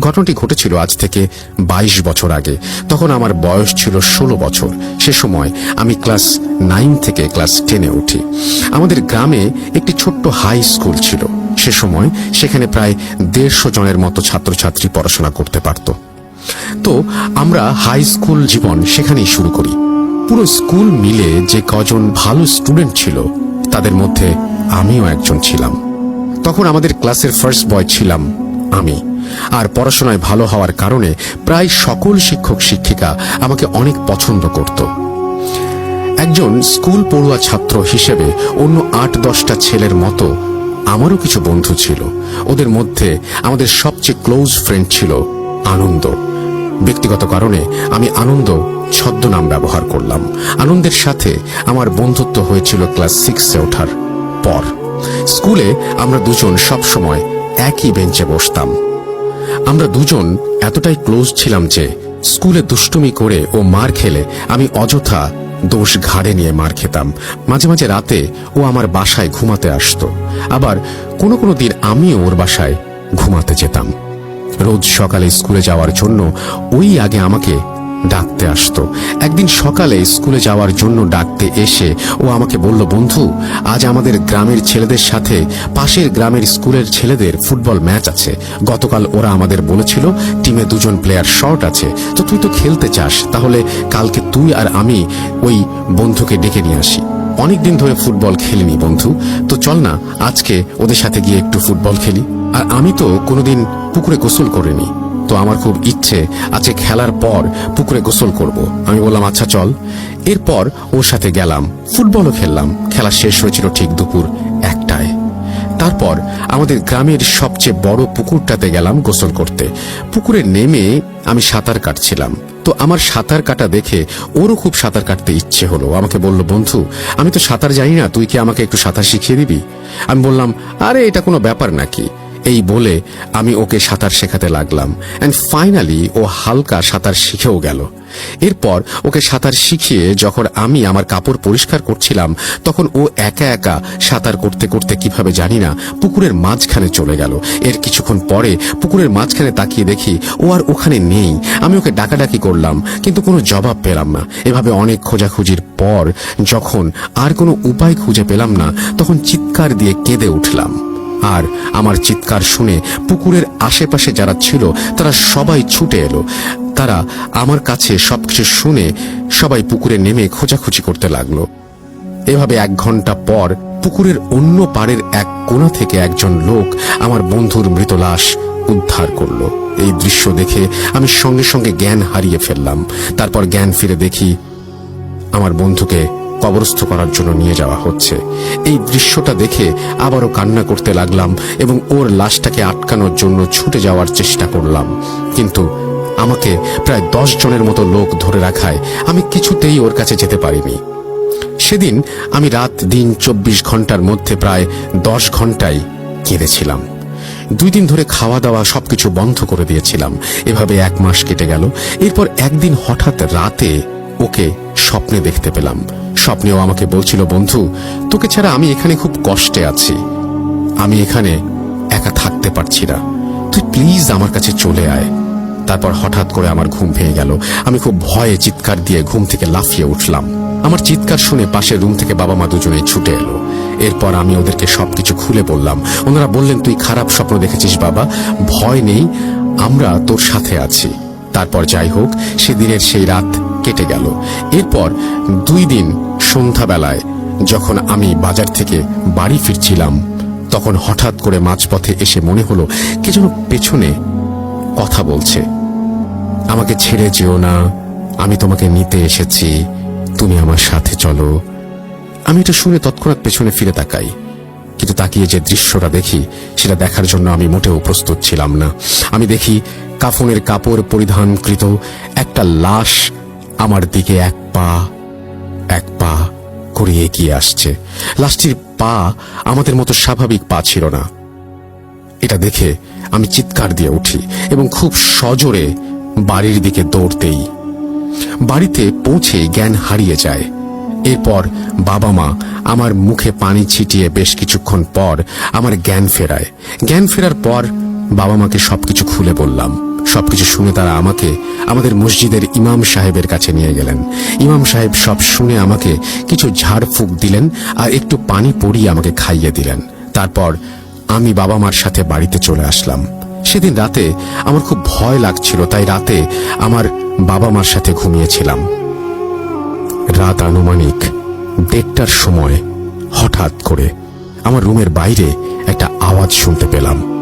ঘটনাটি ঘটেছিল আজ থেকে ২২ বছর আগে। তখন আমার বয়স ছিল ১৬ বছর। সে সময় আমি ক্লাস নাইন থেকে ক্লাস টেনে উঠি। আমাদের গ্রামে একটি ছোট্ট হাই স্কুল ছিল। সে সময় সেখানে প্রায় দেড়শো জনের মতো ছাত্রছাত্রী পড়াশোনা করতে পারত। তো আমরা হাই স্কুল জীবন সেখানেই শুরু করি। পুরো স্কুল মিলে যে কজন ভালো স্টুডেন্ট ছিল, তাদের মধ্যে আমিও একজন ছিলাম। তখন আমাদের ক্লাসের ফার্স্ট বয় ছিলাম আমি। আর পড়াশোনায় ভালো হওয়ার কারণে প্রায় সকল শিক্ষক শিক্ষিকা আমাকে অনেক পছন্দ করত। একজন স্কুল পড়ুয়া ছাত্র হিসেবে অন্য আট দশটা ছেলের মতো আমারও কিছু বন্ধু ছিল। ওদের মধ্যে আমাদের সবচেয়ে ক্লোজ ফ্রেন্ড ছিল আনন্দ। ব্যক্তিগত কারণে আমি আনন্দ ছদ্মনাম ব্যবহার করলাম। আনন্দের সাথে আমার বন্ধুত্ব হয়েছিল ক্লাস সিক্সে ওঠার পর। স্কুলে আমরা দুজন সব সময় একই বেঞ্চে বসতাম। আমরা দুজন এতটাই ক্লোজ ছিলাম যে স্কুলে দুষ্টুমি করে ও মার খেলে আমি অযথা দোষ ঘাড়ে নিয়ে মার খেতাম। মাঝে মাঝে রাতে ও আমার বাসায় ঘুমাতে আসত। আবার কোনো কোনো দিন আমিও ওর বাসায় ঘুমাতে যেতাম। রোজ সকালে স্কুলে যাওয়ার জন্য ওই আগে আমাকে ডাকতে আসতো। একদিন সকালে স্কুলে যাওয়ার জন্য ডাকতে এসে ও আমাকে বলল, বন্ধু, আজ আমাদের গ্রামের ছেলেদের সাথে পাশের গ্রামের স্কুলের ছেলেদের ফুটবল ম্যাচ আছে। গতকাল ওরা আমাদের বলেছিল, টিমে দুজন প্লেয়ার শর্ট আছে। তো তুই তো খেলতে চাস, তাহলে কালকে তুই আর আমি ওই বন্ধুকে ডেকে নিয়ে আসি। অনেকদিন ধরে ফুটবল খেলিনি বন্ধু। তো চল না, আজকে ওদের সাথে গিয়ে একটু ফুটবল খেলি। আর আমি তো কোনোদিন পুকুরে গোসল করিনি। তো আমার খুব ইচ্ছে আজকে খেলার পর পুকুরে গোসল করব। আমি বললাম আচ্ছা চল। এরপর ওর সাথে গেলাম, ফুটবলও খেললাম। খেলা শেষ হয়েছিল ঠিক দুপুর একটায়। তারপর আমাদের গ্রামের সবচেয়ে বড় পুকুরটাতে গেলাম গোসল করতে। পুকুরে নেমে আমি সাঁতার কাটছিলাম। তো আমার সাঁতার কাটা দেখে ওরও খুব সাঁতার কাটতে ইচ্ছে হলো। আমাকে বলল, বন্ধু, আমি তো সাঁতার জানি না, তুই কি আমাকে একটু সাঁতার শিখিয়ে দিবি? আমি বললাম, আরে, এটা কোনো ব্যাপার নাকি? এই বলে আমি ওকে সাঁতার শেখাতে লাগলাম। অ্যান্ড ফাইনালি ও হালকা সাঁতার শিখেও গেল। এরপর ওকে সাঁতার শিখিয়ে যখন আমি আমার কাপড় পরিষ্কার করছিলাম, তখন ও একা একা সাঁতার করতে করতে কীভাবে জানি না, পুকুরের মাঝখানে চলে গেল। এর কিছুক্ষণ পরে পুকুরের মাঝখানে তাকিয়ে দেখি ও আর ওখানে নেই। আমি ওকে ডাকাডাকি করলাম, কিন্তু কোনো জবাব পেলাম না। এভাবে অনেক খোঁজাখুঁজির পর যখন আর কোনো উপায় খুঁজে পেলাম না, তখন চিৎকার দিয়ে কেঁদে উঠলাম। আর আমার চিৎকার শুনে পুকুরের আশেপাশে যারা ছিল, তারা সবাই ছুটে এলো। তারা আমার কাছে সবকিছু শুনে সবাই পুকুরে নেমে খোঁজাখুঁজি করতে লাগল। এভাবে এক ঘণ্টা পর পুকুরের অন্য পাড়ের এক কোণা থেকে একজন লোক আমার বন্ধুর মৃত লাশ উদ্ধার করল। এই দৃশ্য দেখে আমি সঙ্গে সঙ্গে জ্ঞান হারিয়ে ফেললাম। তারপর জ্ঞান ফিরে দেখি, আমার বন্ধুকে কবরস্থ করার জন্য নিয়ে যাওয়া হচ্ছে। এই দৃশ্যটা দেখে আবারও কান্না করতে লাগলাম এবং ওর লাশটাকে আটকানোর জন্য ছুটে যাওয়ার চেষ্টা করলাম। কিন্তু আমাকে প্রায় দশ জনের মতো লোক ধরে রাখায় আমি কিছুতেই ওর কাছে যেতে পারিনি। সেদিন আমি রাত দিন চব্বিশ ঘণ্টার মধ্যে প্রায় দশ ঘন্টাই কেঁদেছিলাম। দুই দিন ধরে খাওয়া দাওয়া সবকিছু বন্ধ করে দিয়েছিলাম। এভাবে এক মাস কেটে গেল। এরপর একদিন হঠাৎ রাতে ওকে স্বপ্নে দেখতে পেলাম। স্বপ্নেও আমাকে বলছিল, বন্ধু, তোকে ছাড়া আমি এখানে খুব কষ্টে আছি। আমি এখানে একা থাকতে পারছি না। তুই প্লিজ আমার কাছে চলে আয়। তারপর হঠাৎ করে আমার ঘুম ভেঙে গেল। আমি খুব ভয়ে চিৎকার দিয়ে ঘুম থেকে লাফিয়ে উঠলাম। আমার চিৎকার শুনে পাশের রুম থেকে বাবা মা দুজনেই ছুটে এলো। এরপর আমি ওদেরকে সবকিছু খুলে বললাম, ওনারা বললেন তুই খারাপ স্বপ্ন দেখেছিস বাবা। ভয় নেই, আমরা তোর সাথে আছি। তারপর যাই হোক, সেদিনের সেই রাত কেটে গেল। এরপর দুই দিন সন্ধ্যাবেলায়, যখন আমি বাজার থেকে বাড়ি ফিরছিলাম, তখন হঠাৎ করে মাঝপথে এসে মনে হলো কে যেন পেছনে কথা বলছে। আমাকে ছেড়ে যেও না, আমি তোমাকে নিতে এসেছি, তুমি আমার সাথে চলো। আমি এটা শুনে তৎক্ষণাৎ পেছনে ফিরে তাকাই, কিন্তু তাকিয়ে যে দৃশ্যটা দেখি, সেটা দেখার জন্য আমি মোটেও প্রস্তুত ছিলাম না। আমি দেখি কাফনের কাপড় পরিধানকৃত একটা লাশ আমার দিকে এক পা এক পা করে এগিয়ে আসছে। লাশটির পা আমাদের মতো স্বাভাবিক পা ছিল না। এটা দেখে আমি চিৎকার দিয়ে উঠি এবং খুব সজোরে বাড়ির দিকে দৌড়তেই বাড়িতে পৌঁছে জ্ঞান হারিয়ে যায়। এরপর বাবা মা আমার মুখে পানি ছিটিয়ে বেশ কিছুক্ষণ পর আমার জ্ঞান ফেরায়। জ্ঞান ফেরার পর বাবা মাকে সবকিছু খুলে বললাম সবকিছু শুনে তারা আমাকে, আমাদের মসজিদের ইমাম সাহেবের কাছে নিয়ে গেলেন। ইমাম সাহেব সব শুনে আমাকে কিছু ঝাড়ফুঁক দিলেন আর একটু পানি পরিয়ে আমাকে খাইয়ে দিলেন। তারপর আমি বাবা মার সাথে বাড়িতে চলে আসলাম। সেদিন রাতে আমার খুব ভয় লাগছিল, তাই রাতে আমার বাবা মার সাথে ঘুমিয়েছিলাম। রাত আনুমানিক দেড়টার সময় হঠাৎ করে আমার রুমের বাইরে একটা আওয়াজ শুনতে পেলাম।